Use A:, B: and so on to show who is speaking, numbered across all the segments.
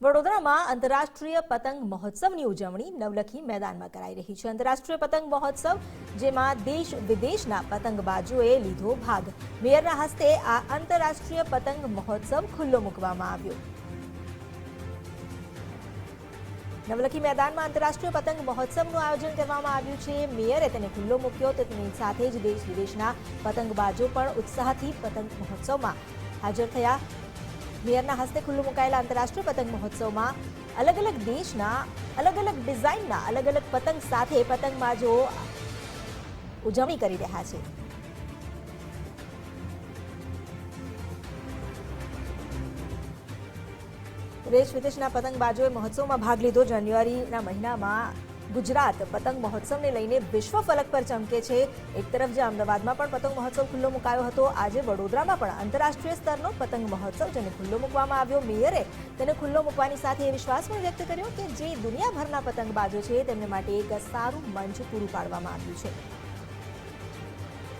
A: વડોદરામાં આંતરરાષ્ટ્રીય પતંગ મહોત્સવની ઉજવણી નવલખી મેદાનમાં કરાઈ રહી છે. આંતરરાષ્ટ્રીય પતંગ મહોત્સવ, જેમાં દેશ વિદેશના પતંગબાજોએ લીધો ભાગ. મેયરના હસ્તે આ આંતરરાષ્ટ્રીય પતંગ મહોત્સવ ખુલ્લો મૂકવામાં આવ્યો. નવલખી મેદાનમાં આંતરરાષ્ટ્રીય પતંગ મહોત્સવનું આયોજન કરવામાં આવ્યું છે. મેયરે તેને ખુલ્લો મૂક્યો તો તેની સાથે જ દેશ વિદેશના પતંગબાજો પણ ઉત્સાહથી પતંગ મહોત્સવમાં હાજર થયા. મેયરના હસ્તે ખુલ્લું મુકાયેલા આંતરરાષ્ટ્રીય પતંગ મહોત્સવમાં અલગ અલગ દેશના અલગ અલગ ડિઝાઇનના અલગ અલગ પતંગ સાથે પતંગબાજો ઉજવણી કરી રહ્યા છે. દેશ વિદેશના પતંગબાજોએ મહોત્સવમાં ભાગ લીધો. જાન્યુઆરીના મહિનામાં ગુજરાત પતંગ મહોત્સવને લઈને વિશ્વ ફલક પર ચમકે છે. એક તરફ જે અમદાવાદમાં પણ પતંગ મહોત્સવ ખુલ્લો મુકાયો હતો. આજે વડોદરામાં પણ આંતરરાષ્ટ્રીય સ્તરનો પતંગ મહોત્સવ જેને ખુલ્લો મૂકવામાં આવ્યો. મેયરે તેને ખુલ્લો મૂકવાની સાથે એ વિશ્વાસ પણ વ્યક્ત કર્યો કે જે દુનિયાભરના પતંગબાજો છે, તેમને માટે એક સારું મંચ પૂરું પાડવામાં આવ્યું છે.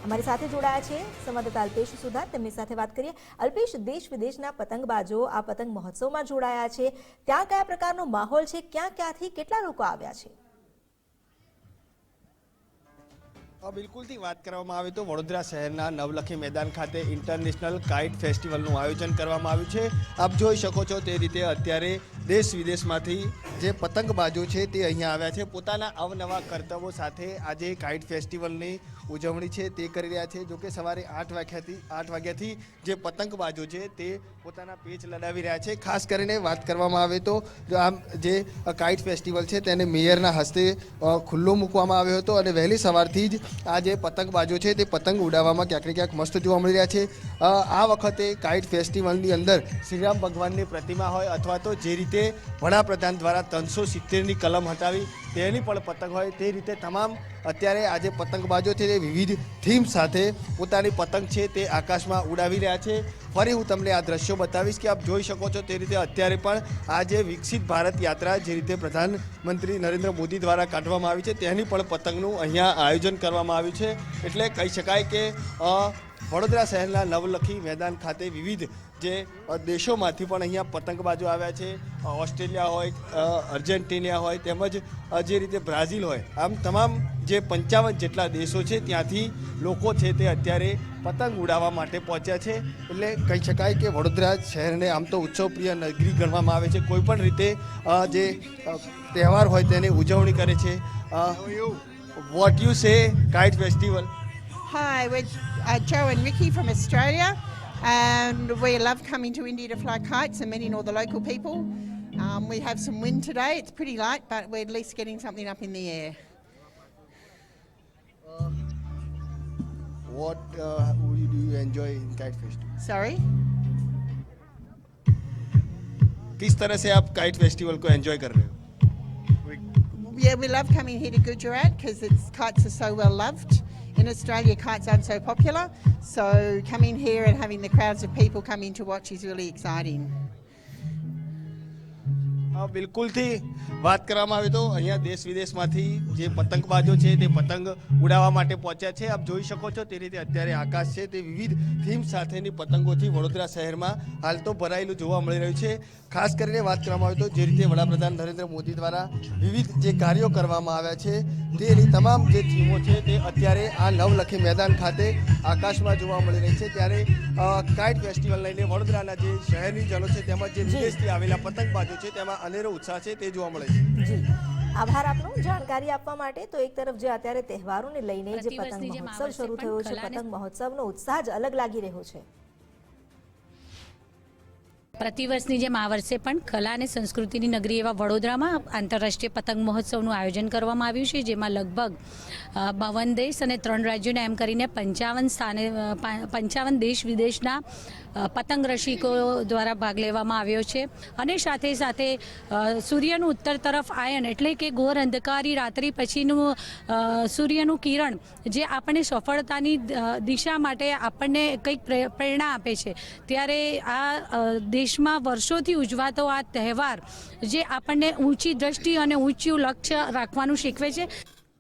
A: અમારી સાથે જોડાયા છે સંવાદદાતા અલ્પેશ સુધાર તેમની સાથે વાત કરીએ. અલ્પેશ, દેશ વિદેશના પતંગબાજો આ પતંગ મહોત્સવમાં જોડાયા છે. ત્યાં કયા પ્રકારનો માહોલ છે? ક્યાં ક્યાંથી કેટલા લોકો આવ્યા છે?
B: બિલકુલથી વાત કરવામાં આવે તો વડોદરા શહેરના નવલખી મેદાન ખાતે ઇન્ટરનેશનલ કાઇટ ફેસ્ટિવલનું આયોજન કરવામાં આવ્યું છે. આપ જોઈ શકો છો તે રીતે અત્યારે દેશ વિદેશમાંથી જે પતંગબાજો છે તે અહીંયા આવ્યા છે. પોતાના અવનવા કરતબો સાથે આજે કાઇટ ફેસ્ટિવલની ઉજવણી છે તે કરી રહ્યા છે. જોકે સવારે આઠ વાગ્યાથી આઠ વાગ્યાથી જે પતંગબાજો છે તે પોતાના પેચ લડાવી રહ્યા છે. ખાસ કરીને વાત કરવામાં આવે તો આમ જે કાઇટ ફેસ્ટિવલ છે તેને મેયરના હસ્તે ખુલ્લો મૂકવામાં આવ્યો હતો અને વહેલી સવારથી જ આ જે પતંગબાજો છે તે પતંગ ઉડાવવામાં ક્યાંક ને ક્યાંક મસ્ત જોવા મળી રહ્યા છે. આ વખતે કાઇટ ફેસ્ટિવલની અંદર શ્રીરામ ભગવાનની પ્રતિમા હોય અથવા તો જે રીતે વડાપ્રધાન દ્વારા ત્રણસો સિત્તેરની કલમ હટાવી, તેની પણ પતંગ હોય. તે રીતે તમામ અત્યારે આજે પતંગબાજો છે તે વિવિધ થીમ સાથે પોતાની પતંગ છે તે આકાશમાં ઉડાવી રહ્યા છે. ફરી હું તમને આ દ્રશ્યો બતાવીશ કે આપ જોઈ શકો છો તે રીતે અત્યારે પણ આ જે વિકસિત ભારત યાત્રા જે રીતે પ્રધાનમંત્રી નરેન્દ્ર મોદી દ્વારા કાઢવામાં આવી છે, તેની પણ પતંગનું અહીંયા આયોજન કરવામાં આવ્યું છે. એટલે કહી શકાય કે વડોદરા શહેરના નવલખી મેદાન ખાતે વિવિધ જે દેશોમાંથી પણ અહીંયા પતંગબાજો આવ્યા છે. ઓસ્ટ્રેલિયા હોય અર્જેન્ટિના હોય, તેમજ જે રીતે બ્રાઝિલ હોય. આમ તમામ જે પંચાવન જેટલા દેશો છે ત્યાંથી લોકો છે તે અત્યારે પતંગ ઉડાવવા માટે પહોંચ્યા છે. એટલે કહી શકાય કે વડોદરા શહેરને આમ તો ઉત્સવપ્રિય નગરી ગણવામાં આવે છે. કોઈ પણ રીતે જે તહેવાર હોય તેની ઉજવણી કરે છે. What you say kite festival?
C: Hi, we're uh, Joe and Ricky from Australia, and we love coming to India to fly kites and meeting all the local people. Um, we have some wind today. It's pretty light, but we're at least getting something up in the air.
B: What uh, do you enjoy in kite festival?
C: Sorry?
B: किस तरह से आप kite festival को enjoy कर रहे हो
C: Yeah, we love coming here to Gujarat because its kites are so well loved. In Australia, kites aren't so popular, so coming here and having the crowds of people coming to watch is really exciting.
B: બિલકુલથી. વાત કરવામાં આવે તો અહીંયા દેશ વિદેશમાંથી જે પતંગબાજો છે તે પતંગ ઉડાવવા માટે પહોંચ્યા છે. આપ જોઈ શકો છો તે રીતે અત્યારે આકાશ છે તે વિવિધ થીમ સાથેની પતંગોથી વડોદરા શહેરમાં હાલ તો ભરાયેલું જોવા મળી રહ્યું છે. ખાસ કરીને વાત કરવામાં આવે તો જે રીતે વડાપ્રધાન નરેન્દ્ર મોદી દ્વારા વિવિધ જે કાર્યો કરવામાં આવ્યા છે તેની તમામ જે થીમો છે તે અત્યારે આ નવલખી મેદાન ખાતે આકાશમાં જોવા મળી રહી છે. ત્યારે કાઇટ ફેસ્ટિવલ લઈને વડોદરાના જે શહેરની જનો છે, તેમજ જે વિદેશથી આવેલા પતંગબાજો છે, તેમાં અનેરો ઉત્સાહ છે તે જોવા મળે છે.
A: જી. આભાર આપનો. જાણકારી આપવા માટે તો એક તરફ જે અત્યારે તહેવારોને લઈને જે પતંગ મહોત્સવ શરૂ થયો છે પતંગ મહોત્સવનો ઉત્સાહ જ અલગ લાગી રહ્યો છે.
D: પ્રતિવર્ષની જેમ આ વર્ષે પણ કલા અને સંસ્કૃતિની નગરી એવા વડોદરામાં આંતરરાષ્ટ્રીય પતંગ મહોત્સવનું આયોજન કરવામાં આવ્યું છે જેમાં લગભગ બાવન દેશ અને ત્રણ રાજ્યોને એમ કરીને પંચાવન સ્થાને પંચાવન દેશ વિદેશના પતંગ રસિકો દ્વારા ભાગ લેવામાં આવ્યો છે. અને સાથે સાથે સૂર્યનું ઉત્તર તરફ આયન એટલે કે ઘોર અંધકારી રાત્રિ પછીનું સૂર્યનું કિરણ જે આપણને સફળતાની દિશા માટે આપણને કંઈક પ્રે- પ્રેરણા આપે છે. ત્યારે આ અ, દેશમાં વર્ષોથી ઉજવાતો આ તહેવાર, જે આપણને ઊંચી દ્રષ્ટિ અને ઊંચું લક્ષ્ય રાખવાનું શીખવે છે.